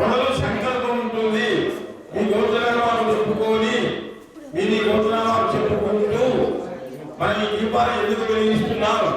మొదలు సంకల్పం ఉంటుంది మీ గోత్రనామాలు చెప్పుకొని మీ గోత్రనామాలు చెప్పుకుంటూ మరి ఈ దీపాన్ని ఎందుకు వెలిగిస్తున్నారు?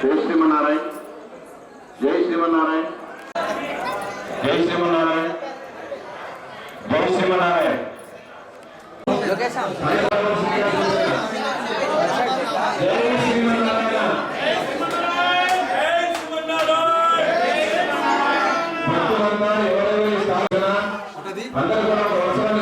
జయ శ్రీమన్నారాయణ జై శ్రీమన్నారాయణ. జై శ్రీమన్నారాయణ. జై శ్రీమన్నారాయణ. ఎవరెవరి సాధన అందరూ కూడా అవసరం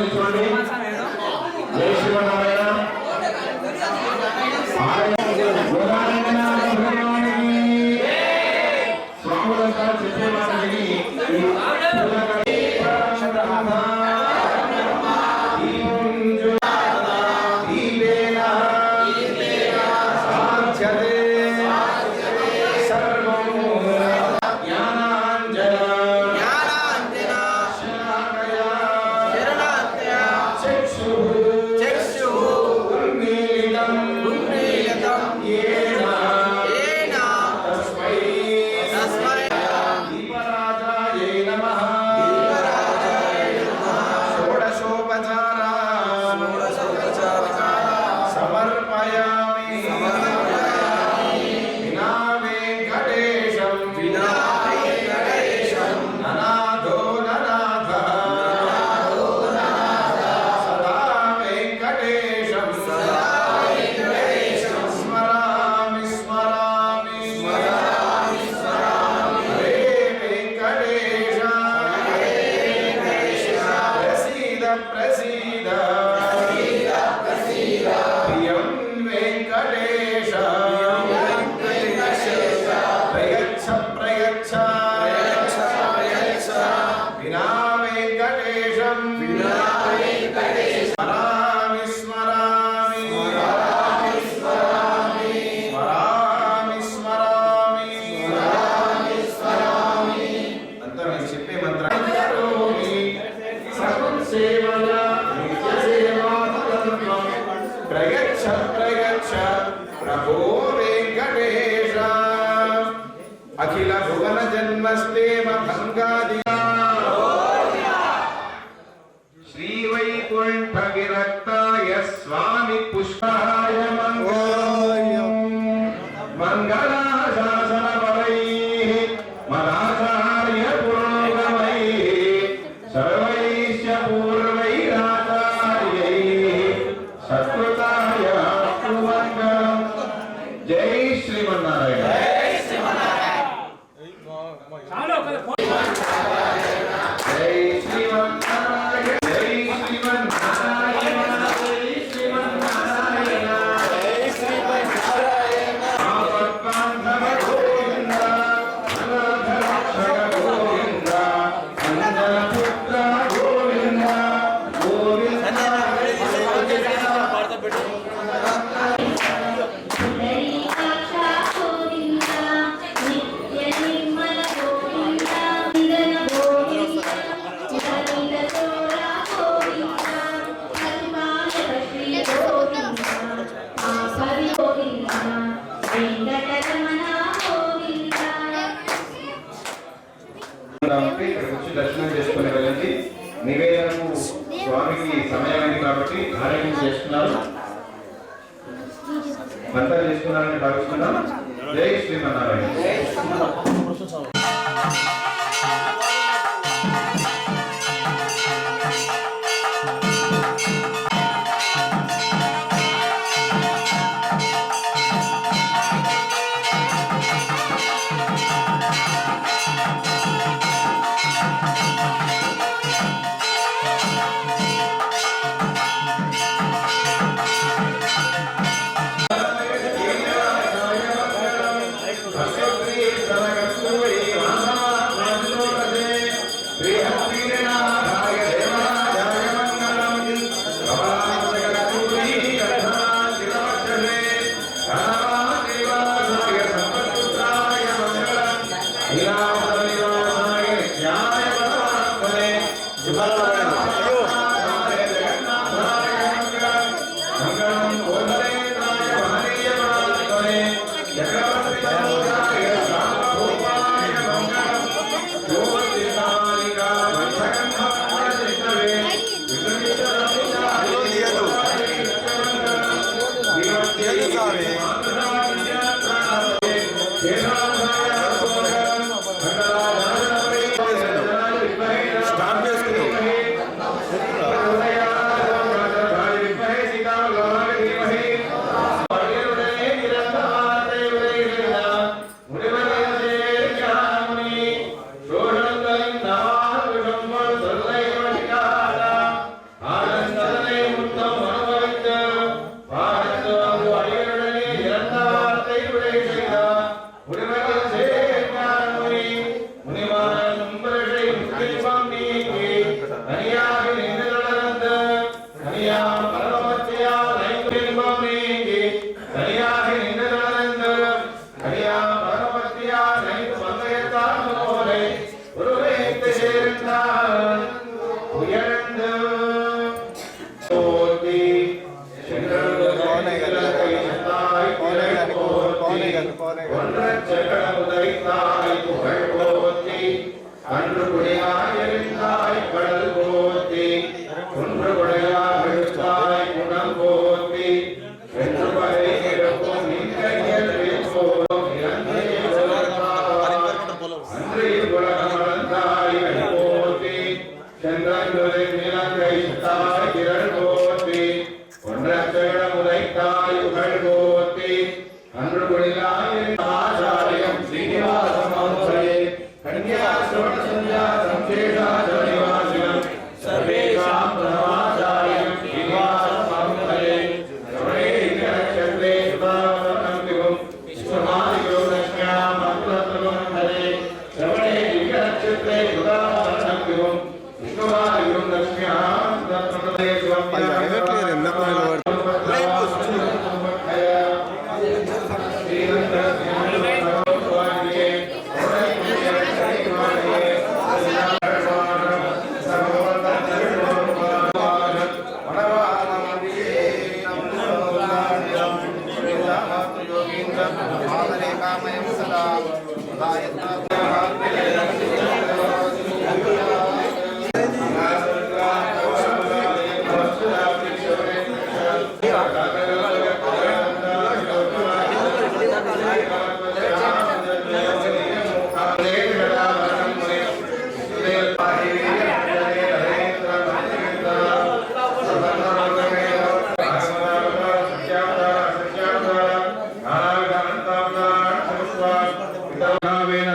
దర్శనం చేసుకునే వాళ్ళకి నివేదనకు స్వామికి సమయాన్ని కాబట్టి ఆరోగ్యం చేస్తున్నారు భర్త చేసుకున్నారని భావిస్తున్నాం. జై శ్రీమన్నారాయణ. 감사합니다. ஒன்றச் செல்வன உதவித்தாய் புகழ் போத்தி அன்று அன்று குடிலாய்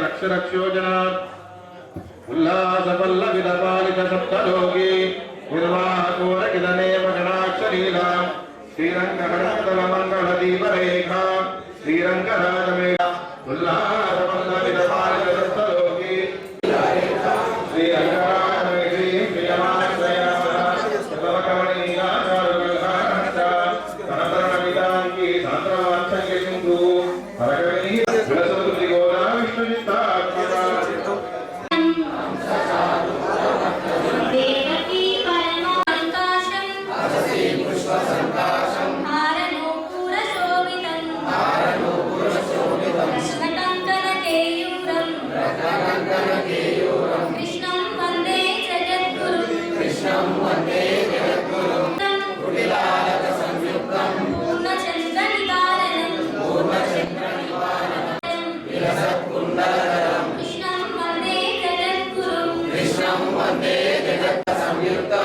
రక్షరక్షోజనాత్ ఉల్లాసపల్లవిదపాలిత సప్తలోకి నిర్వాహకోరకిదనేమ గణాక్షరీలా శ్రీరంగ దీపరేఖ శ్రీరంగ రాజమేళ ఉల్లాస abierta